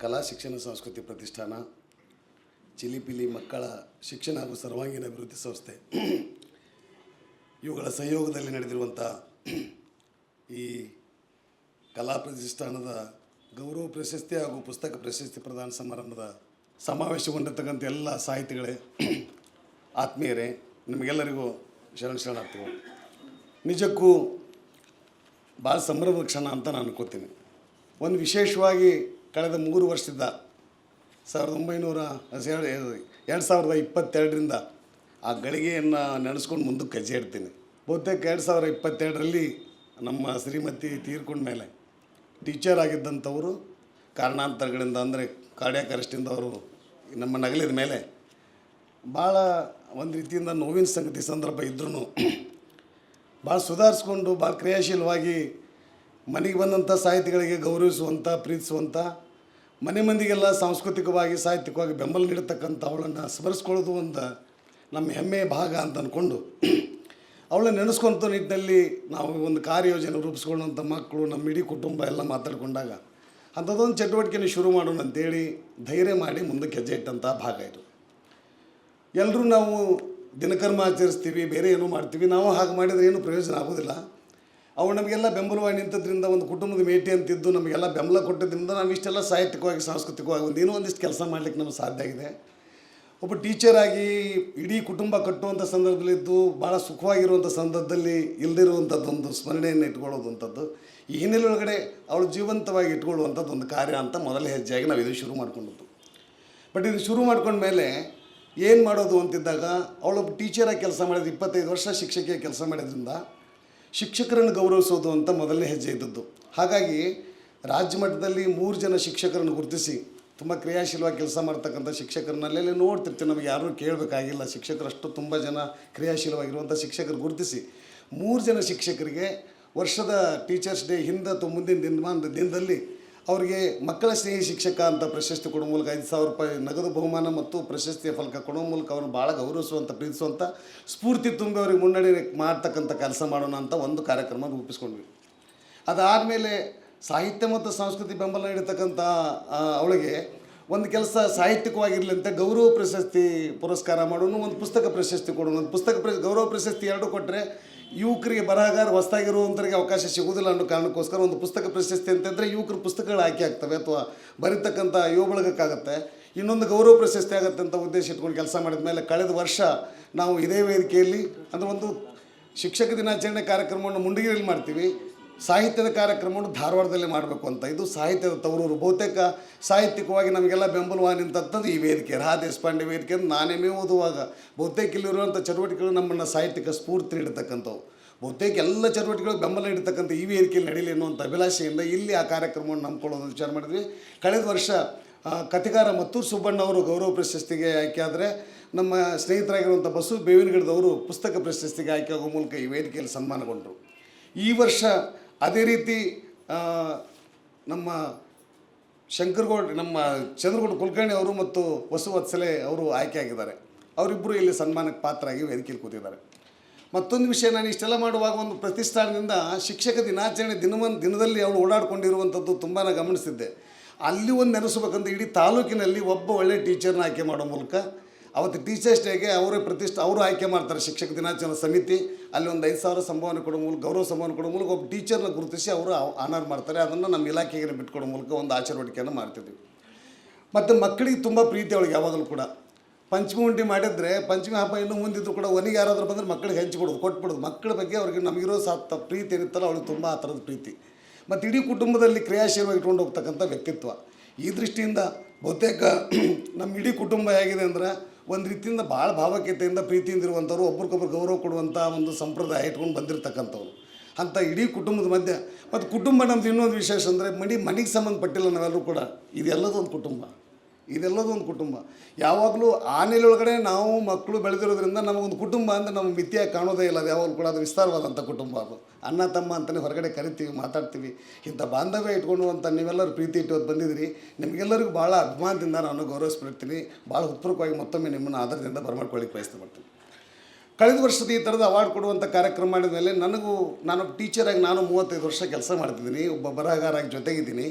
ಕಲಾ ಶಿಕ್ಷಣ ಸಂಸ್ಕೃತಿ ಪ್ರತಿಷ್ಠಾನ, ಚಿಲಿಪಿಲಿ ಮಕ್ಕಳ ಶಿಕ್ಷಣ ಹಾಗೂ ಸರ್ವಾಂಗೀಣ ಅಭಿವೃದ್ಧಿ ಸಂಸ್ಥೆ. ಇವುಗಳ ಸಹಯೋಗದಲ್ಲಿ ನಡೆದಿರುವಂಥ ಈ ಕಲಾ ಪ್ರತಿಷ್ಠಾನದ ಗೌರವ ಪ್ರಶಸ್ತಿ ಹಾಗೂ ಪುಸ್ತಕ ಪ್ರಶಸ್ತಿ ಪ್ರದಾನ ಸಮಾರಂಭದ ಸಮಾವೇಶಗೊಂಡಿರ್ತಕ್ಕಂಥ ಎಲ್ಲ ಸಾಹಿತಿಗಳೇ, ಆತ್ಮೀಯರೇ, ನಿಮಗೆಲ್ಲರಿಗೂ ಶರಣ ಶರಣಾರ್ಥಿಗಳು. ನಿಜಕ್ಕೂ ಭಾಳ ಸಂಭ್ರಮದ ಕ್ಷಣ ಅಂತ ನಾನು ಅನ್ಕೋತೀನಿ. ಒಂದು ವಿಶೇಷವಾಗಿ ಕಳೆದ ಮೂರು ವರ್ಷದಿಂದ ಸಾವಿರದ ಒಂಬೈನೂರ ಎರಡು ಸಾವಿರದ ಇಪ್ಪತ್ತೆರಡರಿಂದ ಆ ಗಳಿಗೆಯನ್ನು ನಡೆಸ್ಕೊಂಡು ಮುಂದಕ್ಕೆ ಹೆಜ್ಜೆ ಇಡ್ತೀನಿ. ಬಹುತೇಕ ಎರಡು ಸಾವಿರ ಇಪ್ಪತ್ತೆರಡರಲ್ಲಿ ನಮ್ಮ ಶ್ರೀಮತಿ ತೀರ್ಕೊಂಡ ಮೇಲೆ ಟೀಚರ್ ಆಗಿದ್ದಂಥವರು, ಕಾರಣಾಂತರಗಳಿಂದ ಅಂದರೆ ಕಾರ್ಡಿಯಾಕ್ ಅವರು ನಮ್ಮ ನಗಲಿದ ಮೇಲೆ ಭಾಳ ಒಂದು ರೀತಿಯಿಂದ ನೋವಿನ ಸಂಗತಿ ಸಂದರ್ಭ ಇದ್ರೂ ಭಾಳ ಸುಧಾರಿಸ್ಕೊಂಡು ಭಾಳ ಕ್ರಿಯಾಶೀಲವಾಗಿ ಮನೆಗೆ ಬಂದಂಥ ಸಾಹಿತಿಗಳಿಗೆ ಗೌರವಿಸುವಂಥ, ಪ್ರೀತಿಸುವಂಥ, ಮನೆ ಮಂದಿಗೆಲ್ಲ ಸಾಂಸ್ಕೃತಿಕವಾಗಿ, ಸಾಹಿತ್ಯಿಕವಾಗಿ ಬೆಂಬಲ ನೀಡತಕ್ಕಂಥ ಅವಳನ್ನು ಸ್ಮರಿಸ್ಕೊಳ್ಳೋದು ಒಂದು ನಮ್ಮ ಹೆಮ್ಮೆಯ ಭಾಗ ಅಂತ ಅಂದ್ಕೊಂಡು ಅವಳನ್ನ ನೆನೆಸ್ಕೊಂತ ನಿಟ್ಟಿನಲ್ಲಿ ನಾವು ಒಂದು ಕಾರ್ಯಯೋಜನೆ ರೂಪಿಸ್ಕೊಳ್ಳೋಂಥ ಮಕ್ಕಳು, ನಮ್ಮ ಇಡೀ ಕುಟುಂಬ ಎಲ್ಲ ಮಾತಾಡಿಕೊಂಡಾಗ ಅಂಥದ್ದೊಂದು ಚಟುವಟಿಕೆನ ಶುರು ಮಾಡೋಣ ಅಂತೇಳಿ ಧೈರ್ಯ ಮಾಡಿ ಮುಂದಕ್ಕೆ ಹೆಜ್ಜೆ ಇಟ್ಟಂಥ ಭಾಗ ಇದು. ಎಲ್ಲರೂ ನಾವು ದಿನಕರ್ಮ ಆಚರಿಸ್ತೀವಿ, ಬೇರೆ ಏನೂ ಮಾಡ್ತೀವಿ, ನಾವು ಹಾಗೆ ಮಾಡಿದರೆ ಏನು ಪ್ರಯೋಜನ ಆಗೋದಿಲ್ಲ. ಅವು ನಮಗೆಲ್ಲ ಬೆಂಬಲವಾಗಿ ನಿಂತದ್ರಿಂದ ಒಂದು ಕುಟುಂಬದ ಮೇಟಿ ಅಂತಿದ್ದು ನಮಗೆಲ್ಲ ಬೆಂಬಲ ಕೊಟ್ಟಿದ್ದರಿಂದ ನಾವು ಇಷ್ಟೆಲ್ಲ ಸಾಹಿತ್ಯಿಕವಾಗಿ, ಸಾಂಸ್ಕೃತಿಕವಾಗಿ ಒಂದು ಏನೋ ಒಂದಿಷ್ಟು ಕೆಲಸ ಮಾಡಲಿಕ್ಕೆ ನಮ್ಗೆ ಸಾಧ್ಯ ಆಗಿದೆ. ಒಬ್ಬ ಟೀಚರಾಗಿ ಇಡೀ ಕುಟುಂಬ ಕಟ್ಟುವಂಥ ಸಂದರ್ಭದಲ್ಲಿದ್ದು ಭಾಳ ಸುಖವಾಗಿರುವಂಥ ಸಂದರ್ಭದಲ್ಲಿ ಇಲ್ಲದಿರುವಂಥದ್ದೊಂದು ಸ್ಮರಣೆಯನ್ನು ಇಟ್ಕೊಳ್ಳೋದು ಅಂಥದ್ದು. ಈ ಹಿನ್ನೆಲೆಯೊಳಗಡೆ ಅವಳು ಜೀವಂತವಾಗಿ ಇಟ್ಕೊಳ್ಳುವಂಥದ್ದು ಒಂದು ಕಾರ್ಯ ಅಂತ ಮೊದಲ ಹೆಜ್ಜೆಯಾಗಿ ನಾವು ಇದು ಶುರು ಮಾಡಿಕೊಂಡದ್ದು. ಬಟ್ ಇದು ಶುರು ಮಾಡ್ಕೊಂಡ್ಮೇಲೆ ಏನು ಮಾಡೋದು ಅಂತಿದ್ದಾಗ, ಅವಳೊಬ್ಬ ಟೀಚರಾಗಿ ಕೆಲಸ ಮಾಡಿದ ಇಪ್ಪತ್ತೈದು ವರ್ಷ ಶಿಕ್ಷಕಿಯ ಕೆಲಸ ಮಾಡಿದ್ರಿಂದ ಶಿಕ್ಷಕರನ್ನು ಗೌರವಿಸೋದು ಅಂತ ಮೊದಲನೇ ಹೆಜ್ಜೆ ಇದ್ದದ್ದು. ಹಾಗಾಗಿ ರಾಜ್ಯ ಮಟ್ಟದಲ್ಲಿ ಮೂರು ಜನ ಶಿಕ್ಷಕರನ್ನು ಗುರುತಿಸಿ ತುಂಬ ಕ್ರಿಯಾಶೀಲವಾಗಿ ಕೆಲಸ ಮಾಡ್ತಕ್ಕಂಥ ಶಿಕ್ಷಕರನ್ನಲ್ಲೆಲ್ಲ ನೋಡ್ತಿರ್ತೀವಿ. ನಮಗೆ ಯಾರೂ ಕೇಳಬೇಕಾಗಿಲ್ಲ. ಶಿಕ್ಷಕರಷ್ಟು ತುಂಬ ಜನ ಕ್ರಿಯಾಶೀಲವಾಗಿರುವಂಥ ಶಿಕ್ಷಕರು ಗುರುತಿಸಿ ಮೂರು ಜನ ಶಿಕ್ಷಕರಿಗೆ ವರ್ಷದ ಟೀಚರ್ಸ್ ಡೇ ಹಿಂದೆ ಅಥವಾ ಮುಂದಿನ ದಿನಮಾನದ ದಿನದಲ್ಲಿ ಅವರಿಗೆ ಮಕ್ಕಳ ಸ್ನೇಹಿ ಶಿಕ್ಷಕ ಅಂತ ಪ್ರಶಸ್ತಿ ಕೊಡೋ ಮೂಲಕ ಐದು ಸಾವಿರ ರೂಪಾಯಿ ನಗದು ಬಹುಮಾನ ಮತ್ತು ಪ್ರಶಸ್ತಿಯ ಫಲಕ ಕೊಡೋ ಮೂಲಕ ಅವರನ್ನು ಭಾಳ ಗೌರವಿಸುವಂಥ ಪ್ರೀತಿಸುವಂಥ ಸ್ಫೂರ್ತಿ ತುಂಬಿ ಅವ್ರಿಗೆ ಮುನ್ನಡೆ ಮಾಡ್ತಕ್ಕಂಥ ಕೆಲಸ ಮಾಡೋಣ ಅಂತ ಒಂದು ಕಾರ್ಯಕ್ರಮ ರೂಪಿಸ್ಕೊಂಡ್ವಿ. ಅದಾದಮೇಲೆ ಸಾಹಿತ್ಯ ಮತ್ತು ಸಂಸ್ಕೃತಿ ಬೆಂಬಲ ನೀಡತಕ್ಕಂಥ ಅವಳಿಗೆ ಒಂದು ಕೆಲಸ ಸಾಹಿತ್ಯಿಕವಾಗಿರಲಿ ಅಂತ ಗೌರವ ಪ್ರಶಸ್ತಿ ಪುರಸ್ಕಾರ ಮಾಡೋಣ, ಒಂದು ಪುಸ್ತಕ ಪ್ರಶಸ್ತಿ ಕೊಡೋಣ, ಒಂದು ಪುಸ್ತಕ ಪ್ರ ಗೌರವ ಪ್ರಶಸ್ತಿ ಎರಡು ಕೊಟ್ಟರೆ ಯುವಕರಿಗೆ ಬರಹಗಾರ ಹೊಸದಾಗಿರುವಂಥವ್ರಿಗೆ ಅವಕಾಶ ಸಿಗುವುದಿಲ್ಲ ಅನ್ನೋ ಕಾರಣಕ್ಕೋಸ್ಕರ ಒಂದು ಪುಸ್ತಕ ಪ್ರಶಸ್ತಿ ಅಂತಂದರೆ ಯುವಕರು ಪುಸ್ತಕಗಳು ಆಯ್ಕೆ ಆಗ್ತವೆ ಅಥವಾ ಬರೀತಕ್ಕಂಥ ಯುವ ಬಳಗಕ್ಕಾಗತ್ತೆ ಇನ್ನೊಂದು ಗೌರವ ಪ್ರಶಸ್ತಿ ಆಗುತ್ತೆ ಅಂತ ಉದ್ದೇಶ ಇಟ್ಕೊಂಡು ಕೆಲಸ ಮಾಡಿದ ಮೇಲೆ ಕಳೆದ ವರ್ಷ ನಾವು ಇದೇ ವೇದಿಕೆಯಲ್ಲಿ ಅಂದರೆ ಒಂದು ಶಿಕ್ಷಕ ದಿನಾಚರಣೆ ಕಾರ್ಯಕ್ರಮವನ್ನು ಮುಂಡಗಿರಿಯಲ್ಲಿ ಮಾಡ್ತೀವಿ. ಸಾಹಿತ್ಯದ ಕಾರ್ಯಕ್ರಮವನ್ನು ಧಾರವಾಡದಲ್ಲಿ ಮಾಡಬೇಕು ಅಂತ. ಇದು ಸಾಹಿತ್ಯದ ತವರೂರು. ಬಹುತೇಕ ಸಾಹಿತ್ಯಿಕವಾಗಿ ನಮಗೆಲ್ಲ ಬೆಂಬಲವಾಗಿ ಈ ವೇದಿಕೆ. ರಾ ದೇಶಪಾಂಡೆ ವೇದಿಕೆ ಅಂತ ನಾನೇ ಓದುವಾಗ. ಬಹುತೇಕ ಇಲ್ಲಿರುವಂಥ ಚಟುವಟಿಕೆಗಳು ನಮ್ಮನ್ನು ಸಾಹಿತ್ಯಕ್ಕೆ ಸ್ಫೂರ್ತಿ ನೀಡತಕ್ಕಂಥವು. ಬಹುತೇಕ ಎಲ್ಲ ಚಟುವಟಿಕೆಗಳು ಬೆಂಬಲ ನೀಡತಕ್ಕಂಥ ಈ ವೇದಿಕೆಯಲ್ಲಿ ನಡೀಲಿ ಅನ್ನುವಂಥ ಅಭಿಲಾಷೆಯಿಂದ ಇಲ್ಲಿ ಆ ಕಾರ್ಯಕ್ರಮವನ್ನು ನಂಬ್ಕೊಳ್ಳೋದು ವಿಚಾರ ಮಾಡಿದ್ವಿ. ಕಳೆದ ವರ್ಷ ಕಥೆಗಾರ ಮತ್ತೂರು ಸುಬ್ಬಣ್ಣ ಅವರು ಗೌರವ ಪ್ರಶಸ್ತಿಗೆ ಆಯ್ಕೆ ಆದರೆ ನಮ್ಮ ಸ್ನೇಹಿತರಾಗಿರುವಂಥ ಬಸು ಬೇವಿನಗಿಡದವರು ಪುಸ್ತಕ ಪ್ರಶಸ್ತಿಗೆ ಆಯ್ಕೆ ಆಗೋ ಮೂಲಕ ಈ ವೇದಿಕೆಯಲ್ಲಿ ಸನ್ಮಾನಗೊಂಡರು. ಈ ವರ್ಷ ಅದೇ ರೀತಿ ನಮ್ಮ ಶಂಕರಗೌಡ, ನಮ್ಮ ಚಂದ್ರಗೌಡ ಕುಲಕರ್ಣಿ ಅವರು ಮತ್ತು ವಸುವತ್ಸಲೆ ಅವರು ಆಯ್ಕೆಯಾಗಿದ್ದಾರೆ. ಅವರಿಬ್ಬರು ಇಲ್ಲಿ ಸನ್ಮಾನಕ್ಕೆ ಪಾತ್ರರಾಗಿ ವೇದಿಕೆಯಲ್ಲಿ ಕೂತಿದ್ದಾರೆ. ಮತ್ತೊಂದು ವಿಷಯ ನಾನು ಇಷ್ಟೆಲ್ಲ ಮಾಡುವಾಗ ಒಂದು ಪ್ರತಿಷ್ಠಾನದಿಂದ ಶಿಕ್ಷಕ ದಿನಾಚರಣೆ ದಿನವನ್, ದಿನದಲ್ಲಿ ಅವಳು ಓಡಾಡ್ಕೊಂಡಿರುವಂಥದ್ದು ತುಂಬಾ ಗಮನಿಸಿದ್ದೆ. ಅಲ್ಲಿ ಒಂದು ನೆನೆಸ್ಬೇಕಂತ ಇಡೀ ತಾಲೂಕಿನಲ್ಲಿ ಒಬ್ಬ ಒಳ್ಳೆ ಟೀಚರ್ನ ಆಯ್ಕೆ ಮಾಡೋ ಮೂಲಕ ಅವತ್ತು ಟೀಚರ್ಸ್ ಡೇಗೆ ಅವರೇ ಪ್ರತಿಷ್ಠೆ, ಅವರು ಆಯ್ಕೆ ಮಾಡ್ತಾರೆ ಶಿಕ್ಷಕ ದಿನಾಚರಣೆ ಸಮಿತಿ. ಅಲ್ಲಿ ಒಂದು ಐದು ಸಾವಿರ ಸಂಭಾವನೆ ಕೊಡೋ ಮೂಲಕ, ಗೌರವ ಸಂಭಾವನೆ ಕೊಡೋ ಮೂಲಕ ಒಬ್ಬ ಟೀಚರ್ನ ಗುರುತಿಸಿ ಅವರು ಆನರ್ ಮಾಡ್ತಾರೆ. ಅದನ್ನು ನಮ್ಮ ಇಲಾಖೆಗೆ ಬಿಟ್ಕೊಡೋ ಮೂಲಕ ಒಂದು ಆಚರವಟಿಕೆಯನ್ನು ಮಾಡ್ತಿದ್ವಿ. ಮತ್ತು ಮಕ್ಕಳಿಗೆ ತುಂಬ ಪ್ರೀತಿ ಅವಳಿಗೆ ಯಾವಾಗಲೂ ಕೂಡ. ಪಂಚಮಿ ಉಂಡಿ ಮಾಡಿದರೆ ಪಂಚಮಿ ಹಬ್ಬ ಇನ್ನೂ ಮುಂದಿದ್ರು ಕೂಡ ಒನಿಗೆ ಯಾರಾದರೂ ಬಂದರೆ ಮಕ್ಕಳಿಗೆ ಹೆಂಚಿಕೊಡೋದು ಕೊಟ್ಬಿಡೋದು ಮಕ್ಕಳ ಬಗ್ಗೆ ಅವ್ರಿಗೆ ನಮಗಿರೋ ಸಾತ್ ಪ್ರೀತಿ ಏನಿತ್ತಲ್ಲ ಅವಳಿಗೆ ತುಂಬ ಆ ಥರದ ಪ್ರೀತಿ. ಮತ್ತು ಇಡೀ ಕುಟುಂಬದಲ್ಲಿ ಕ್ರಿಯಾಶೀಲವಾಗಿ ಇಟ್ಕೊಂಡು ಹೋಗ್ತಕ್ಕಂಥ ವ್ಯಕ್ತಿತ್ವ. ಈ ದೃಷ್ಟಿಯಿಂದ ಬಹುತೇಕ ನಮ್ಮ ಇಡೀ ಕುಟುಂಬ ಹೇಗಿದೆ ಅಂದ್ರೆ ಒಂದು ರೀತಿಯಿಂದ ಭಾಳ ಭಾವಕ್ಯತೆಯಿಂದ ಪ್ರೀತಿಯಿಂದ ಇರುವಂಥವ್ರು, ಒಬ್ರಿಗೊಬ್ರು ಗೌರವ ಕೊಡುವಂಥ ಒಂದು ಸಂಪ್ರದಾಯ ಇಟ್ಕೊಂಡು ಬಂದಿರತಕ್ಕಂಥವ್ರು. ಅಂಥ ಇಡೀ ಕುಟುಂಬದ ಮಧ್ಯೆ. ಮತ್ತು ಕುಟುಂಬ ನಮ್ದು ಇನ್ನೊಂದು ವಿಶೇಷ ಅಂದರೆ ಮಡಿ ಮನೆಗೆ ಸಂಬಂಧಪಟ್ಟಿಲ್ಲ ನಾವೆಲ್ಲರೂ ಕೂಡ. ಇದೆಲ್ಲದೊಂದು ಕುಟುಂಬ. ಇದೆಲ್ಲದೂ ಒಂದು ಕುಟುಂಬ. ಯಾವಾಗಲೂ ಆ ನೆಲೆಯೊಳಗಡೆ ನಾವು ಮಕ್ಕಳು ಬೆಳೆದಿರೋದ್ರಿಂದ ನಮಗೊಂದು ಕುಟುಂಬ ಅಂದರೆ ನಮಗೆ ಮಿತಿಯಾಗಿ ಕಾಣೋದೇ ಇಲ್ಲ. ಅದು ಯಾವಾಗಲೂ ಕೂಡ ಅದು ವಿಸ್ತಾರವಾದಂಥ ಕುಟುಂಬ ಅದು. ಅಣ್ಣ, ತಮ್ಮ ಅಂತಲೇ ಹೊರಗಡೆ ಕರಿತೀವಿ, ಮಾತಾಡ್ತೀವಿ. ಇಂಥ ಬಾಂಧವ್ಯ ಇಟ್ಕೊಂಡು ಅಂತ ನೀವೆಲ್ಲರೂ ಪ್ರೀತಿ ಇಟ್ಟು ಬಂದಿದ್ದೀರಿ. ನಿಮಗೆಲ್ಲರಿಗೂ ಭಾಳ ಅಭಿಮಾನದಿಂದ ನಾನು ಗೌರವಿಸ್ಬಿಡ್ತೀನಿ. ಭಾಳ ಹೃತ್ಪೂರ್ವಕವಾಗಿ ಮತ್ತೊಮ್ಮೆ ನಿಮ್ಮನ್ನು ಆಧಾರದಿಂದ ಬರಮಾಡ್ಕೊಳ್ಳಿಕ್ಕೆ ಪ್ರಯತ್ನ ಮಾಡ್ತೀನಿ. ಕಳೆದ ವರ್ಷದ ಈ ಥರದ ಅವಾರ್ಡ್ ಕೊಡುವಂಥ ಕಾರ್ಯಕ್ರಮ ಮಾಡಿದ ಮೇಲೆ ನನಗೂ, ನಾನು ಟೀಚರಾಗಿ ನಾನು ಮೂವತ್ತೈದು ವರ್ಷ ಕೆಲಸ ಮಾಡ್ತಿದ್ದೀನಿ. ಒಬ್ಬ ಬರಹಗಾರಾಗಿ ಜೊತೆಗಿದ್ದೀನಿ.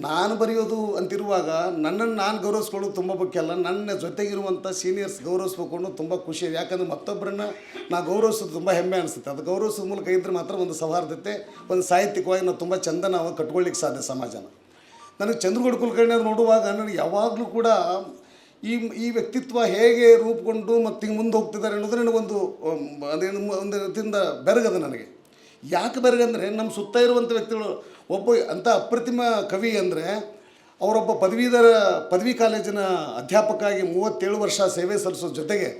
ನಾನು ಬರೆಯೋದು ಅಂತಿರುವಾಗ ನನ್ನನ್ನು ನಾನು ಗೌರವಿಸ್ಕೊಳ್ಳೋದು ತುಂಬ ಮುಖ್ಯ ನನ್ನ ಜೊತೆಗಿರುವಂಥ ಸೀನಿಯರ್ಸ್ ಗೌರವಿಸ್ಬೇಕು ತುಂಬ ಖುಷಿ. ಯಾಕಂದರೆ ಮತ್ತೊಬ್ಬರನ್ನ ನಾ ಗೌರವಿಸೋದು ತುಂಬ ಹೆಮ್ಮೆ ಅನಿಸುತ್ತೆ. ಅದು ಗೌರವಿಸೋದ ಮೂಲಕ ಇದ್ದರೆ ಮಾತ್ರ ಒಂದು ಸೌಹಾರ್ದತೆ ಒಂದು ಸಾಹಿತ್ಯಿಕವಾಗಿ ನಾವು ತುಂಬ ಚಂದ ನಾವು ಕಟ್ಕೊಳ್ಳಿಕ್ಕೆ ಸಾಧ್ಯ ಸಮಾಜನ. ನನಗೆ ಚಂದ್ರಗೌಡ ಕುಲಕರ್ಣಿ ಅವ್ರು ನೋಡುವಾಗ ನನಗೆ ಯಾವಾಗಲೂ ಕೂಡ ಈ ಈ ವ್ಯಕ್ತಿತ್ವ ಹೇಗೆ ರೂಪುಗೊಂಡು ಮತ್ತು ಹಿಂಗೆ ಮುಂದೆ ಹೋಗ್ತಿದ್ದಾರೆ ಅನ್ನೋದು um, ಅದೇನು ಒಂದು ರೀತಿಯಿಂದ ಬೆರಗದು ನನಗೆ. ಯಾಕೆ ಬೆರಗಂದರೆ ನಮ್ಮ ಸುತ್ತ ಇರುವಂಥ ವ್ಯಕ್ತಿಗಳು, ಒಬ್ಬ ಅಂಥ ಅಪ್ರತಿಮ ಕವಿ ಅಂದರೆ ಅವರೊಬ್ಬ ಪದವೀಧರ, ಪದವಿ ಕಾಲೇಜಿನ ಅಧ್ಯಾಪಕ ಆಗಿ ಮೂವತ್ತೇಳು ವರ್ಷ ಸೇವೆ ಸಲ್ಲಿಸೋ ಜೊತೆಗೆ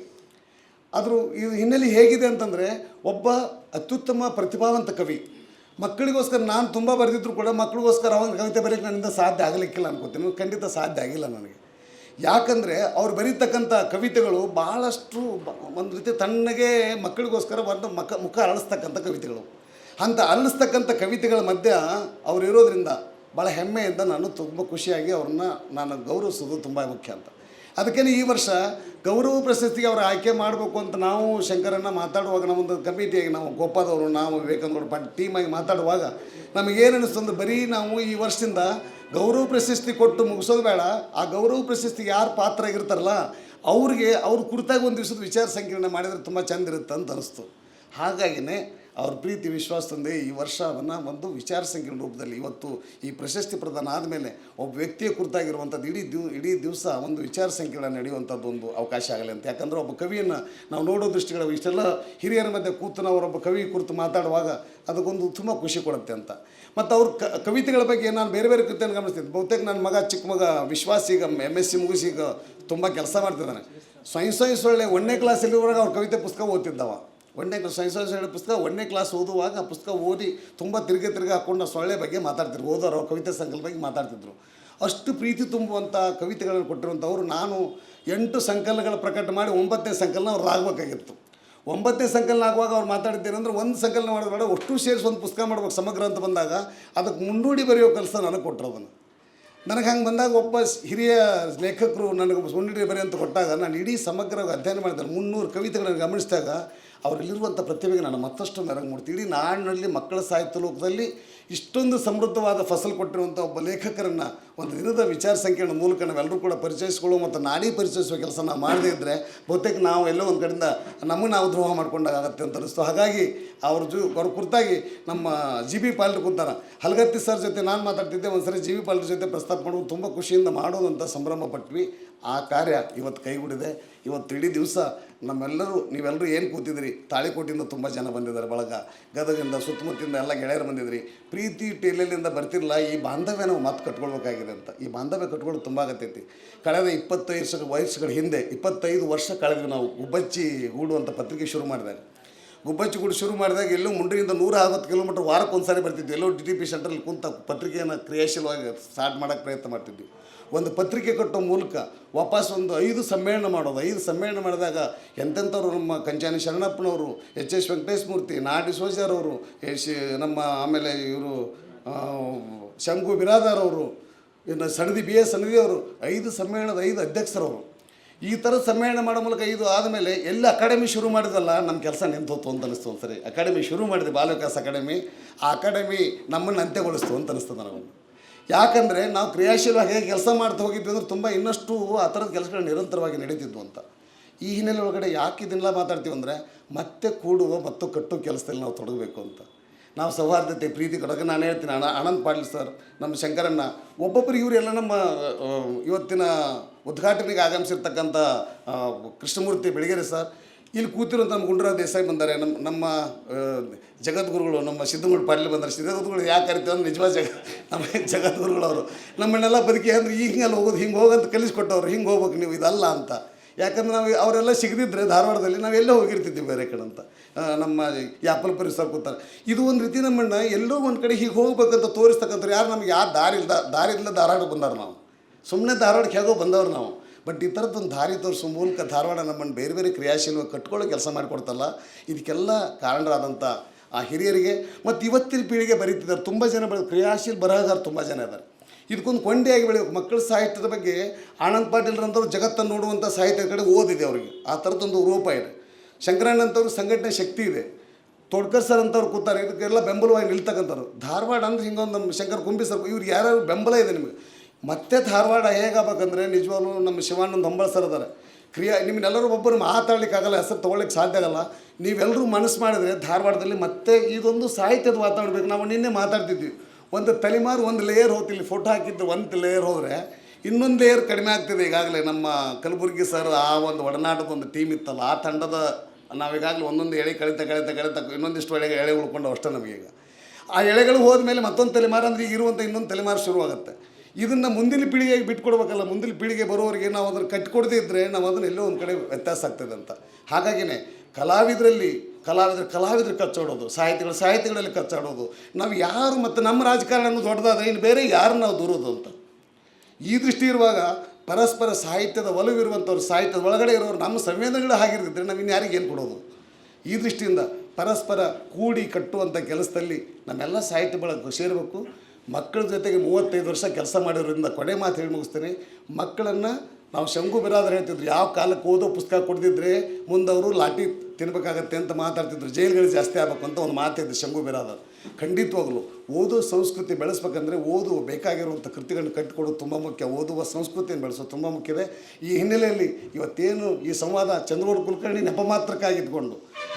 ಅದ್ರ ಇದು ಹಿನ್ನೆಲೆ ಹೇಗಿದೆ ಅಂತಂದರೆ ಒಬ್ಬ ಅತ್ಯುತ್ತಮ ಪ್ರತಿಭಾವಂತ ಕವಿ. ಮಕ್ಕಳಿಗೋಸ್ಕರ ನಾನು ತುಂಬ ಬರೆದಿದ್ರು ಕೂಡ ಮಕ್ಕಳಿಗೋಸ್ಕರ ಅವನ ಕವಿತೆ ಬರೆಯೋಕ್ಕೆ ನನ್ನಿಂದ ಸಾಧ್ಯ ಆಗಲಿಕ್ಕಿಲ್ಲ ಅನ್ಕೋತೀನಿ. ಖಂಡಿತ ಸಾಧ್ಯ ಆಗಿಲ್ಲ ನನಗೆ. ಯಾಕಂದರೆ ಅವ್ರು ಬರೀತಕ್ಕಂಥ ಕವಿತೆಗಳು ಭಾಳಷ್ಟು ಒಂದು ರೀತಿ ತಣ್ಣಗೆ ಮಕ್ಕಳಿಗೋಸ್ಕರ ಒಂದು ಮಕ್ಕ ಮುಖ ಅಳಿಸ್ತಕ್ಕಂಥ ಕವಿತೆಗಳು. ಅಂಥ ಅನ್ನಿಸ್ತಕ್ಕಂಥ ಕವಿತೆಗಳ ಮಧ್ಯ ಅವ್ರು ಇರೋದ್ರಿಂದ ಭಾಳ ಹೆಮ್ಮೆಯಿಂದ ನಾನು ತುಂಬ ಖುಷಿಯಾಗಿ ಅವ್ರನ್ನ ನಾನು ಗೌರವಿಸೋದು ತುಂಬ ಮುಖ್ಯ ಅಂತ. ಅದಕ್ಕೇ ಈ ವರ್ಷ ಗೌರವ ಪ್ರಶಸ್ತಿಗೆ ಅವ್ರು ಆಯ್ಕೆ ಮಾಡಬೇಕು ಅಂತ ನಾವು ಶಂಕರನ್ನ ಮಾತಾಡುವಾಗ ನಮ್ಮೊಂದು ಕಮಿಟಿಯಾಗಿ ನಾವು ಗೋಪಾದವರು ನಾವು ವಿವೇಕಾನಂದ ಟೀಮ್ ಟೀಮಾಗಿ ಮಾತಾಡುವಾಗ ನಮಗೇನು ಅನ್ನಿಸ್ತು ಅಂದ್ರೆ ಬರೀ ನಾವು ಈ ವರ್ಷದಿಂದ ಗೌರವ ಪ್ರಶಸ್ತಿ ಕೊಟ್ಟು ಮುಗಿಸೋದು ಬೇಡ, ಆ ಗೌರವ ಪ್ರಶಸ್ತಿಗೆ ಯಾರು ಪಾತ್ರ ಆಗಿರ್ತಾರಲ್ಲ ಅವ್ರಿಗೆ ಅವ್ರ ಕುರಿತಾಗಿ ಒಂದು ದಿವಸದ ವಿಚಾರ ಸಂಕಿರಣ ಮಾಡಿದರೆ ತುಂಬ ಚಂದ ಇರುತ್ತೆ ಅಂತ ಅನಿಸ್ತು. ಹಾಗಾಗಿನೇ ಅವ್ರ ಪ್ರೀತಿ ವಿಶ್ವಾಸದಿಂದ ಈ ವರ್ಷವನ್ನು ಒಂದು ವಿಚಾರ ಸಂಕಿರಣ ರೂಪದಲ್ಲಿ ಇವತ್ತು ಈ ಪ್ರಶಸ್ತಿ ಪ್ರದಾನ ಆದಮೇಲೆ ಒಬ್ಬ ವ್ಯಕ್ತಿಯ ಕುರಿತಾಗಿರುವಂಥದ್ದು ಇಡೀ ದಿವ್, ಇಡೀ ದಿವಸ ಒಂದು ವಿಚಾರ ಸಂಕಿರಣ ನಡೆಯುವಂಥದ್ದು ಒಂದು ಅವಕಾಶ ಆಗಲಿ ಅಂತ. ಯಾಕಂದರೆ ಒಬ್ಬ ಕವಿಯನ್ನು ನಾವು ನೋಡೋ ದೃಷ್ಟಿಗಳ ಇಷ್ಟೆಲ್ಲ ಹಿರಿಯರ ಮಧ್ಯೆ ಕೂತು ನಾವು ಅವರೊಬ್ಬ ಕವಿ ಕುರಿತು ಮಾತಾಡುವಾಗ ಅದಕ್ಕೊಂದು ತುಂಬ ಖುಷಿ ಕೊಡುತ್ತೆ ಅಂತ. ಮತ್ತು ಅವ್ರ ಕವಿತೆಗಳ ಬಗ್ಗೆ ನಾನು ಬೇರೆ ಬೇರೆ ಕೃತಿಯನ್ನು ಗಮನಿಸ್ತಿದ್ದೆ ಬಹುತೇಕ ನನ್ನ ಮಗ, ಚಿಕ್ಕ ಮಗ ವಿಶ್ವಾಸ ಈಗ ಎಂ ಎಸ್ ಸಿ ಮುಗಿಸಿ ಈಗ ತುಂಬ ಕೆಲಸ ಮಾಡ್ತಿದ್ದಾನೆ. ಸ್ವಯಂ ಸ್ವಯಂ ಸೊಳ್ಳೆ ಒಂದನೇ ಕ್ಲಾಸಲ್ಲಿರುವಾಗ ಅವ್ರ ಕವಿತೆ ಪುಸ್ತಕ ಓದ್ತಿದ್ದವ. ಒಂದನೇ ಕ್ಲಾಸ್ ಸೈನ್ಸ್ ಸೊಳ್ಳೆ ಪುಸ್ತಕ ಒಂದನೇ ಕ್ಲಾಸ್ ಓದುವಾಗ ಆ ಪುಸ್ತಕ ಓದಿ ತುಂಬ ತಿರುಗಿ ತಿರುಗಿ ಹಾಕ್ಕೊಂಡು ಆ ಸೊಳ್ಳೆ ಬಗ್ಗೆ ಮಾತಾಡ್ತಿದ್ರು. ಓದೋರು ಕವಿತೆ ಸಂಕಲ್ಪ ಬಗ್ಗೆ ಮಾತಾಡ್ತಿದ್ರು. ಅಷ್ಟು ಪ್ರೀತಿ ತುಂಬುವಂಥ ಕವಿತೆಗಳನ್ನು ಕೊಟ್ಟಿರುವಂಥವ್ರು ನಾನು ಎಂಟು ಸಂಕಲನಗಳ ಪ್ರಕಟ ಮಾಡಿ ಒಂಬತ್ತನೇ ಸಂಕಲನ ಅವ್ರು ಆಗಬೇಕಾಗಿತ್ತು ಒಂಬತ್ತನೇ ಸಂಕಲನ ಆಗುವಾಗ ಅವ್ರು ಮಾತಾಡಿದ್ದೇನೆಂದ್ರೆ ಒಂದು ಸಂಕಲನ ಮಾಡಿದ ಬೇಡ ಅಷ್ಟು ಸೇರಿಸಿ ಒಂದು ಪುಸ್ತಕ ಮಾಡ್ಬೇಕು ಸಮಗ್ರ ಅಂತ ಬಂದಾಗ ಅದಕ್ಕೆ ಮುನ್ನುಡಿ ಬರೆಯೋ ಕೆಲಸ ನನಗೆ ಕೊಟ್ಟರು ಅದನ್ನು ನನಗೆ ಹಂಗೆ ಬಂದಾಗ ಒಬ್ಬ ಹಿರಿಯ ಲೇಖಕರು ನನಗೆ ಮುನ್ನುಡಿ ಬರೆ ಅಂತ ಕೊಟ್ಟಾಗ ನಾನು ಇಡೀ ಸಮಗ್ರವಾಗಿ ಅಧ್ಯಯನ ಮಾಡಿದ್ದಾರೆ ಮುನ್ನೂರು ಕವಿತೆಗಳನ್ನು ಗಮನಿಸಿದಾಗ ಅವರಲ್ಲಿರುವಂಥ ಪ್ರತಿಭೆಗೆ ನಾನು ಮತ್ತಷ್ಟು ಮೆರಗು ಮೂಡ್ತೀನಿ. ಇಡೀ ನಾಡಿನಲ್ಲಿ ಮಕ್ಕಳ ಸಾಹಿತ್ಯ ಲೋಕದಲ್ಲಿ ಇಷ್ಟೊಂದು ಸಮೃದ್ಧವಾದ ಫಸಲು ಕೊಟ್ಟಿರುವಂಥ ಒಬ್ಬ ಲೇಖಕರನ್ನು ಒಂದು ದಿನದ ವಿಚಾರ ಸಂಕಿರಣ ಮೂಲಕ ನಾವೆಲ್ಲರೂ ಕೂಡ ಪರಿಚಯಿಸ್ಕೊಳ್ಳೋ ಮತ್ತು ನಾಡಿ ಪರಿಚಯಿಸುವ ಕೆಲಸ ನಾವು ಮಾಡದೇ ಇದ್ದರೆ ಬಹುತೇಕ ನಾವು ಎಲ್ಲೋ ಒಂದು ಕಡೆಯಿಂದ ನಮಗೆ ನಾವು ದ್ರೋಹ ಮಾಡ್ಕೊಂಡಾಗತ್ತೆ ಅಂತ ಅನಿಸ್ತು ಹಾಗಾಗಿ ಅವ್ರ ಜೊ, ಅವ್ರ ಕುರಿತಾಗಿ ನಮ್ಮ ಜಿ ಬಿ ಪಾಲ್ರು ಕುಂತಾರ, ಹಲಗತ್ತಿ ಸರ್ ಜೊತೆ ನಾನು ಮಾತಾಡ್ತಿದ್ದೆ ಒಂದು ಸರಿ ಜಿ ಬಿ ಪಾಲ್ರ ಜೊತೆ ಪ್ರಸ್ತಾಪ ಮಾಡೋದು ತುಂಬ ಖುಷಿಯಿಂದ ಮಾಡೋದು ಅಂತ ಸಂಭ್ರಮ ಪಟ್ವಿ ಆ ಕಾರ್ಯ ಇವತ್ತು ಕೈಗೂಡಿದೆ. ಇವತ್ತು ಇಡೀ ದಿವಸ ನಮ್ಮೆಲ್ಲರೂ ನೀವೆಲ್ಲರೂ ಏನು ಕೂತಿದ್ರಿ ತಾಳಿಕೋಟಿಂದ ತುಂಬ ಜನ ಬಂದಿದ್ದಾರೆ ಬಳಗ. ಗದಗಿಂದ ಸುತ್ತಮುತ್ತಿಂದ ಎಲ್ಲ ಗೆಳೆಯರು ಬಂದಿದ್ರಿ ಪ್ರೀತಿ ಟೇಲಲ್ಲಿಂದ ಬರ್ತಿರಲ್ಲ ಈ ಬಾಂಧವ್ಯ ನಾವು ಮತ್ತೆ ಕಟ್ಕೊಳ್ಬೇಕಾಗಿದೆ ಅಂತ. ಈ ಬಾಂಧವ್ಯ ಕಟ್ಕೊಳ್ಳೋದು ತುಂಬ ಆಗತ್ತೈತಿ ಕಳೆದ ಇಪ್ಪತ್ತೈದು ವಯಸ್ಸುಗಳ ಹಿಂದೆ, ಇಪ್ಪತ್ತೈದು ವರ್ಷ ಕಳೆದ್ವಿ ನಾವು. ಗುಬ್ಬಚ್ಚಿ ಗೂಡು ಪತ್ರಿಕೆ ಶುರು ಮಾಡಿದಾಗ. ಗುಬ್ಬಚ್ಚಿ ಗೂಡು ಶುರು ಮಾಡಿದಾಗ ಎಲ್ಲೋ ಮುಂಡ್ರಿಯಿಂದ ನೂರ ಅರವತ್ತು ಕಿಲೋಮೀಟ್ರ್ ವಾರಕ್ಕೆ ಒಂದು ಸಾರಿ ಬರ್ತಿದ್ವಿ. ಎಲ್ಲೋ ಡಿ ಟಿ ಪಿ ಸೆಂಟ್ರಲ್ಲಿ ಕುಂತ ಪತ್ರಿಕೆಯನ್ನು ಕ್ರಿಯಾಶೀಲವಾಗಿ ಸ್ಟಾರ್ಟ್ ಮಾಡೋಕ್ಕೆ ಪ್ರಯತ್ನ ಮಾಡ್ತಿದ್ವಿ. ಒಂದು ಪತ್ರಿಕೆ ಕಟ್ಟೋ ಮೂಲಕ ವಾಪಸ್ ಒಂದು ಐದು ಸಮ್ಮೇಳನ ಮಾಡೋದು. ಐದು ಸಮ್ಮೇಳನ ಮಾಡಿದಾಗ ಎಂತೆಂಥವ್ರು ನಮ್ಮ ಕಂಚಾನಿ ಶರಣಪ್ಪನವರು, ಎಚ್ ಎಸ್ ವೆಂಕಟೇಶ್ ಮೂರ್ತಿ ನಾಡಿ ಸೋಜಾರವರು ಶಿ ನಮ್ಮ ಆಮೇಲೆ ಇವರು ಶಂಕು ಬಿರಾದಾರ್ ಅವರು ಇನ್ನು ಸಣದಿ ಬಿ ಎಸ್ ಸಣದಿ ಅವರು, ಐದು ಸಮ್ಮೇಳನದ ಐದು ಅಧ್ಯಕ್ಷರವರು. ಈ ಥರ ಸಮ್ಮೇಳನ ಮಾಡೋ ಮೂಲಕ ಇದು ಆದಮೇಲೆ ಎಲ್ಲ ಅಕಾಡೆಮಿ ಶುರು ಮಾಡಿದಲ್ಲ ನಮ್ಮ ಕೆಲಸ ನಿಂತು ಹೋತು ಅಂತ ಅನಿಸ್ತು ಸರಿ ಅಕಾಡೆಮಿ ಶುರು ಮಾಡಿದೆ, ಬಾಲವಿಕಾಸ್ ಅಕಾಡೆಮಿ. ಆ ಅಕಾಡೆಮಿ ನಮ್ಮನ್ನು ಅಂತ್ಯಗೊಳಿಸ್ತು ಅಂತ ಅನಿಸ್ತದೆ ನನಗೆ ಯಾಕಂದರೆ ನಾವು ಕ್ರಿಯಾಶೀಲವಾಗಿ ಹೇಗೆ ಕೆಲಸ ಮಾಡ್ತಾ ಹೋಗಿದ್ವಿ ಅಂದ್ರೆ ತುಂಬ ಇನ್ನಷ್ಟು ಆ ಥರದ ಕೆಲಸಗಳು ನಿರಂತರವಾಗಿ ನಡೀತಿದ್ವು ಅಂತ. ಈ ಹಿನ್ನೆಲೆ ಒಳಗಡೆ ಯಾಕೆ ಇದನ್ನೆಲ್ಲ ಮಾತಾಡ್ತೀವಿ ಅಂದರೆ ಮತ್ತೆ ಕೂಡುವ ಮತ್ತು ಕಟ್ಟುವ ಕೆಲಸದಲ್ಲಿ ನಾವು ತೊಡಗಬೇಕು ಅಂತ. ನಾವು ಸೌಹಾರ್ದತೆ, ಪ್ರೀತಿ ಕೊಡೋಕೆ ನಾನು ಹೇಳ್ತೀನಿ. ಅಣ್ಣ ಆನಂದ್ ಪಾಟೀಲ್ ಸರ್, ನಮ್ಮ ಶಂಕರಣ್ಣ ಒಬ್ಬೊಬ್ಬರು ಇವರೆಲ್ಲ ನಮ್ಮ ಇವತ್ತಿನ ಉದ್ಘಾಟನೆಗೆ ಆಗಮಿಸಿರ್ತಕ್ಕಂಥ ಕೃಷ್ಣಮೂರ್ತಿ ಬೆಳಗೆರೆ ಸರ್ ಇಲ್ಲಿ ಕೂತಿರುವಂಥ ನಮ್ಮ ಗುಂಡ್ರ ದೇಸಾಯಿ ಬಂದಾರೆ ನಮ್ಮ ನಮ್ಮ ಜಗದ್ಗುರುಗಳು, ನಮ್ಮ ಸಿದ್ಧಗಳು ಪಾಟೀಲ್ ಬಂದರೆ. ಸಿದ್ಧಗುರುಗಳು ಯಾಕೆ ಕರಿತೀವಿ ಅಂದ್ರೆ ನಿಜವಾದ ಜಗ, ನಮ್ಮ ಜಗದ್ಗುರುಗಳು ಅವರು. ನಮ್ಮನ್ನೆಲ್ಲ ಬದುಕಿ ಅಂದ್ರೆ ಈಗ ಹಿಂಗೆ ಹೋಗೋದು, ಹಿಂಗೆ ಹೋಗಂತ ಕಲಿಸ್ಕೊಟ್ಟವ್ರು, ಹಿಂಗೆ ಹೋಗ್ಬೇಕು ನೀವು, ಇದಲ್ಲ ಅಂತ. ಯಾಕಂದ್ರೆ ನಾವು ಅವರೆಲ್ಲ ಸಿಗದಿದ್ದರೆ ಧಾರವಾಡದಲ್ಲಿ ನಾವು ಎಲ್ಲೇ ಹೋಗಿರ್ತಿದ್ವಿ ಬೇರೆ ಕಡೆ ಅಂತ. ನಮ್ಮ ಯಾಪಲ್ ಪರಿಸರ ಕೂತಾರೆ. ಇದು ಒಂದು ರೀತಿ ನಮ್ಮಣ್ಣ ಎಲ್ಲೋ ಒಂದು ಕಡೆ ಹೀಗೆ ಹೋಗ್ಬೇಕಂತ ತೋರಿಸ್ತಕ್ಕಂಥ ಯಾರು ನಮ್ಗೆ? ಯಾರು ದಾರಿ ಇಲ್ದ ದಾರಿ ಇಲ್ಲದ ಧಾರವಾಡಕ್ಕೆ ಬಂದವ್ರು ನಾವು. ಸುಮ್ಮನೆ ಧಾರವಾಡಕ್ಕೆ ಹೇಗೋ ಬಂದವ್ರು ನಾವು. ಬಟ್ ಈ ಥರದ್ದೊಂದು ದಾರಿ ತೋರಿಸೋ ಮೂಲಕ ಧಾರವಾಡ ನಮ್ಮನ್ನು ಬೇರೆ ಬೇರೆ ಕ್ರಿಯಾಶೀಲವಾಗಿ ಕಟ್ಕೊಳ್ಳೋ ಕೆಲಸ ಮಾಡಿಕೊಡ್ತಲ್ಲ, ಇದಕ್ಕೆಲ್ಲ ಕಾರಣರಾದಂಥ ಆ ಹಿರಿಯರಿಗೆ ಮತ್ತು ಇವತ್ತಿನ ಪೀಳಿಗೆ ಬರೀತಿದ್ದಾರೆ. ತುಂಬ ಜನ ಬರ ಕ್ರಿಯಾಶೀಲ ಬರಹಗಾರ ತುಂಬ ಜನ ಇದ್ದಾರೆ. ಇದಕ್ಕೊಂದು ಕೊಂಡಿಯಾಗಿ ಬೆಳೆಯಬೇಕು ಮಕ್ಕಳ ಸಾಹಿತ್ಯದ ಬಗ್ಗೆ ಆನಂದ್ ಪಾಟೀಲ್ರಂಥವ್ರು ಜಗತ್ತನ್ನು ನೋಡುವಂಥ ಸಾಹಿತ್ಯದ ಕಡೆ ಓದಿದೆ ಅವರಿಗೆ. ಆ ಥರದ್ದೊಂದು ರೂಪ ಇದೆ. ಶಂಕರಣ್ಣಂಥವ್ರು ಸಂಘಟನೆ ಶಕ್ತಿ ಇದೆ. ತೊಡ್ಕರ್ ಸರ್ ಅಂತವ್ರು ಕೂತಾರೆ. ಇದಕ್ಕೆಲ್ಲ ಬೆಂಬಲವಾಗಿ ನಿಲ್ತಕ್ಕಂಥವ್ರು. ಧಾರವಾಡ ಅಂದ್ರೆ ಹಿಂಗೊಂದು ನಮ್ಮ ಶಂಕರ್ ಕುಂಬಿ ಸರ್, ಇವ್ರು ಯಾರ್ಯಾರು ಬೆಂಬಲ ಇದೆ ನಿಮಗೆ? ಮತ್ತೆ ಧಾರವಾಡ ಹೇಗಾಗಬೇಕಂದ್ರೆ ನಿಜವಾಗ್ಲೂ ನಮ್ಮ ಶಿವಾನಂದ ಹೊಂಬಳ ಸರ್ ಅದಾರೆ ಕ್ರಿಯಾ ನಿಮ್ಮನ್ನೆಲ್ಲರೂ ಒಬ್ಬರು ಮಾತಾಡ್ಲಿಕ್ಕಾಗಲ್ಲ ಹೆಸರು ತೊಗೊಳ್ಳಿಕ್ಕೆ ಸಾಧ್ಯ ಆಗಲ್ಲ. ನೀವೆಲ್ಲರೂ ಮನಸ್ಸು ಮಾಡಿದರೆ ಧಾರವಾಡದಲ್ಲಿ ಮತ್ತೆ ಇದೊಂದು ಸಾಹಿತ್ಯದ ವಾತಾವರಣ ಬೇಕು ನಾವು ನಿನ್ನೆ ಮಾತಾಡ್ತಿದ್ವಿ. ಒಂದು ತಲೆಮಾರು ಒಂದು ಲೇಯರ್ ಹೋಗ್ತಿಲ್ಲಿ ಫೋಟೋ ಹಾಕಿದ್ದು ಒಂದು ಲೇಯರ್ ಹೋದರೆ ಇನ್ನೊಂದು ಲೇಯರ್ ಕಡಿಮೆ ಆಗ್ತಿದೆ. ಈಗಾಗಲೇ ನಮ್ಮ ಕಲಬುರಗಿ ಸರ್ ಆ ಒಂದು ಒಡನಾಟದ ಒಂದು ಟೀಮ್ ಇತ್ತಲ್ಲ, ಆ ತಂಡದ ನಾವೀಗಾಗಲೇ ಒಂದೊಂದು ಎಳೆ ಕಳಿತ ಕಳಿತ ಕಳಿತ ಇನ್ನೊಂದಿಷ್ಟು ಎಳೆಗೆ ಎಳೆ ಉಳ್ಕೊಂಡು ಅಷ್ಟೇ ನಮಗೀಗ. ಆ ಎಳೆಗಳು ಹೋದ್ಮೇಲೆ ಮತ್ತೊಂದು ತಲೆಮಾರು ಅಂದರೆ ಈಗ ಇರುವಂಥ ಇನ್ನೊಂದು ತಲೆಮಾರು ಶುರುವಾಗುತ್ತೆ. ಇದನ್ನು ಮುಂದಿನ ಪೀಳಿಗೆಗೆ ಬಿಟ್ಕೊಡ್ಬೇಕಲ್ಲ, ಮುಂದಿನ ಪೀಳಿಗೆ ಬರೋರಿಗೆ ನಾವು ಅದನ್ನು ಕಟ್ಟಿಕೊಡದೇ ಇದ್ದರೆ ನಾವು ಅದನ್ನ ಎಲ್ಲೋ ಒಂದು ಕಡೆ ವ್ಯತ್ಯಾಸ ಆಗ್ತದೆ ಅಂತ. ಹಾಗಾಗಿನೇ ಕಲಾವಿದರಲ್ಲಿ ಕಲಾವಿದರು ಕಲಾವಿದರು ಕಚ್ಚಾಡೋದು, ಸಾಹಿತಿಗಳು ಸಾಹಿತಿಗಳಲ್ಲಿ ಕಚ್ಚಾಡೋದು. ನಾವು ಯಾರು ಮತ್ತು ನಮ್ಮ ರಾಜಕಾರಣ ದೊಡ್ಡದಾದ್ರೆ ಇನ್ನು ಬೇರೆ ಯಾರು ನಾವು ದೂರೋದು ಅಂತ. ಈ ದೃಷ್ಟಿ ಇರುವಾಗ ಪರಸ್ಪರ ಸಾಹಿತ್ಯದ ಒಲವಿರುವಂಥವ್ರು ಸಾಹಿತ್ಯದ ಒಳಗಡೆ ಇರೋರು ನಮ್ಮ ಸಂವೇದನೆಗಳು ಆಗಿರ್ತಿದ್ರೆ ನಾವು ಇನ್ನು ಯಾರಿಗೆ ಏನು ಕೊಡೋದು? ಈ ದೃಷ್ಟಿಯಿಂದ ಪರಸ್ಪರ ಕೂಡಿ ಕಟ್ಟುವಂಥ ಕೆಲಸದಲ್ಲಿ ನಮ್ಮೆಲ್ಲ ಸಾಹಿತ್ಯ ಬಳಗ ಸೇರಬೇಕು. ಮಕ್ಕಳ ಜೊತೆಗೆ ಮೂವತ್ತೈದು ವರ್ಷ ಕೆಲಸ ಮಾಡಿರೋದ್ರಿಂದ ಕೊನೆ ಮಾತು ಹೇಳಿ ಮುಗಿಸ್ತೇನೆ. ಮಕ್ಕಳನ್ನು ನಾವು ಶಂಕು ಬಿರಾದ್ರೆ ಹೇಳ್ತಿದ್ರು, ಯಾವ ಕಾಲಕ್ಕೆ ಓದೋ ಪುಸ್ತಕ ಕೊಡ್ದಿದ್ರೆ ಮುಂದವರು ಲಾಠಿ ತಿನ್ಬೇಕಾಗತ್ತೆ ಅಂತ ಮಾತಾಡ್ತಿದ್ರು ಜೈಲುಗಳು ಜಾಸ್ತಿ ಆಗಬೇಕು ಅಂತ ಒಂದು ಮಾತಿದ್ದೆ ಶಂಭು ಬಿರಾದರ್. ಖಂಡಿತವಾಗ್ಲೂ ಓದೋ ಸಂಸ್ಕೃತಿ ಬೆಳೆಸ್ಬೇಕಂದ್ರೆ ಓದುವ ಬೇಕಾಗಿರುವಂಥ ಕೃತಿಗಳನ್ನ ಕಟ್ಟಿಕೊಡೋದು ತುಂಬ ಮುಖ್ಯ. ಓದುವ ಸಂಸ್ಕೃತಿಯನ್ನು ಬೆಳೆಸೋದು ತುಂಬ ಮುಖ್ಯ ಇದೆ ಈ ಹಿನ್ನೆಲೆಯಲ್ಲಿ ಇವತ್ತೇನು ಈ ಸಂವಾದ ಚಂದ್ರಗೌಡ ಕುಲಕರ್ಣಿ ನೆಪ ಮಾತ್ರಕ್ಕಾಗಿ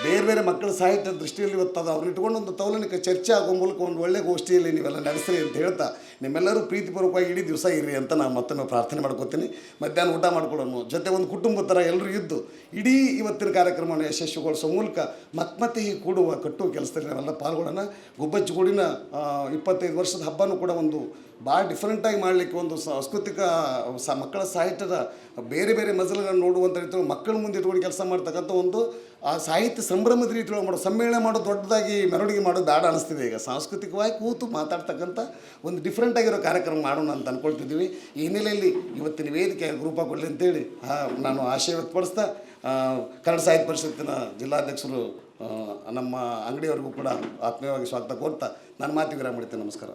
ಬೇರೆ ಬೇರೆ ಮಕ್ಕಳ ಸಾಹಿತ್ಯ ದೃಷ್ಟಿಯಲ್ಲಿ ಇವತ್ತು ಅದು ಇಟ್ಕೊಂಡು ಒಂದು ತೌಲನಿಕ ಚರ್ಚೆ ಆಗೋ ಮೂಲಕ ಒಂದು ಒಳ್ಳೆ ಗೋಷ್ಠಿಯಲ್ಲಿ ನೀವೆಲ್ಲ ನಡೆಸ್ರಿ ಅಂತ ಹೇಳ್ತಾ ನಿಮ್ಮೆಲ್ಲರೂ ಪ್ರೀತಿಪೂರ್ವಕವಾಗಿ ಇಡೀ ದಿವಸ ಇರ್ರಿ ಅಂತ ನಾನು ಮತ್ತೊಮ್ಮೆ ಪ್ರಾರ್ಥನೆ ಮಾಡ್ಕೋತೀನಿ. ಮಧ್ಯಾಹ್ನ ಊಟ ಮಾಡ್ಕೊಳ್ಳೋಣ. ಜೊತೆ ಒಂದು ಕುಟುಂಬ ಥರ ಎಲ್ಲರೂ ಇದ್ದು ಇಡೀ ಇವತ್ತಿನ ಕಾರ್ಯಕ್ರಮವನ್ನು ಯಶಸ್ವಿಗೊಳಿಸೋ ಮೂಲಕ ಹೀಗೆ ಕೂಡುವ ಕಟ್ಟುವ ಕೆಲಸದಲ್ಲಿ ನಾವೆಲ್ಲ ಪಾಲ್ಗೊಳ್ಳೋಣ. ಗುಬ್ಬಚ್ಚಿಗೂಡಿನ ಇಪ್ಪತ್ತೈದು ವರ್ಷದ ಹಬ್ಬನೂ ಕೂಡ ಒಂದು ಭಾಳ ಡಿಫ್ರೆಂಟಾಗಿ ಮಾಡಲಿಕ್ಕೆ ಒಂದು ಸಾಂಸ್ಕೃತಿಕ, ಸ, ಮಕ್ಕಳ ಸಾಹಿತ್ಯದ ಬೇರೆ ಬೇರೆ ಮಜಲುಗಳನ್ನು ನೋಡುವಂಥ ರೀತಿಯಲ್ಲಿ ಮಕ್ಕಳ ಮುಂದೆ ಇಟ್ಕೊಂಡು ಕೆಲಸ ಮಾಡ್ತಕ್ಕಂಥ ಒಂದು, ಆ, ಸಾಹಿತ್ಯ ಸಂಭ್ರಮದ ರೀತಿಯೊಳಗೆ ಮಾಡೋ ಸಮ್ಮೇಳನ ಮಾಡೋ ದೊಡ್ಡದಾಗಿ ಮೆರವಣಿಗೆ ಮಾಡೋದು ಬೇಡ ಅನಿಸ್ತಿದೆ ಈಗ. ಸಾಂಸ್ಕೃತಿಕವಾಗಿ ಕೂತು ಮಾತಾಡ್ತಕ್ಕಂಥ ಒಂದು ಡಿಫ್ರೆಂಟ್ ಆಗಿರೋ ಕಾರ್ಯಕ್ರಮ ಮಾಡೋಣ ಅಂತ ಅಂದ್ಕೊಳ್ತಿದ್ದೀವಿ ಈ ಹಿನ್ನೆಲೆಯಲ್ಲಿ ಇವತ್ತಿನ ವೇದಿಕೆ ರೂಪ ಕೊಡಲಿ ಅಂತೇಳಿ ನಾನು ಆಶಯ ವ್ಯಕ್ತಪಡಿಸ್ತಾ ಕನ್ನಡ ಸಾಹಿತ್ಯ ಪರಿಷತ್ತಿನ ಜಿಲ್ಲಾಧ್ಯಕ್ಷರು ನಮ್ಮ ಅಂಗಡಿಯವರಿಗೂ ಕೂಡ ಆತ್ಮೀಯವಾಗಿ ಸ್ವಾಗತ ಕೋರ್ತಾ ನನ್ನ ಮಾತಿಗೆ ವಿರಾಮ ಮಾಡ್ತೀನಿ ನಮಸ್ಕಾರ.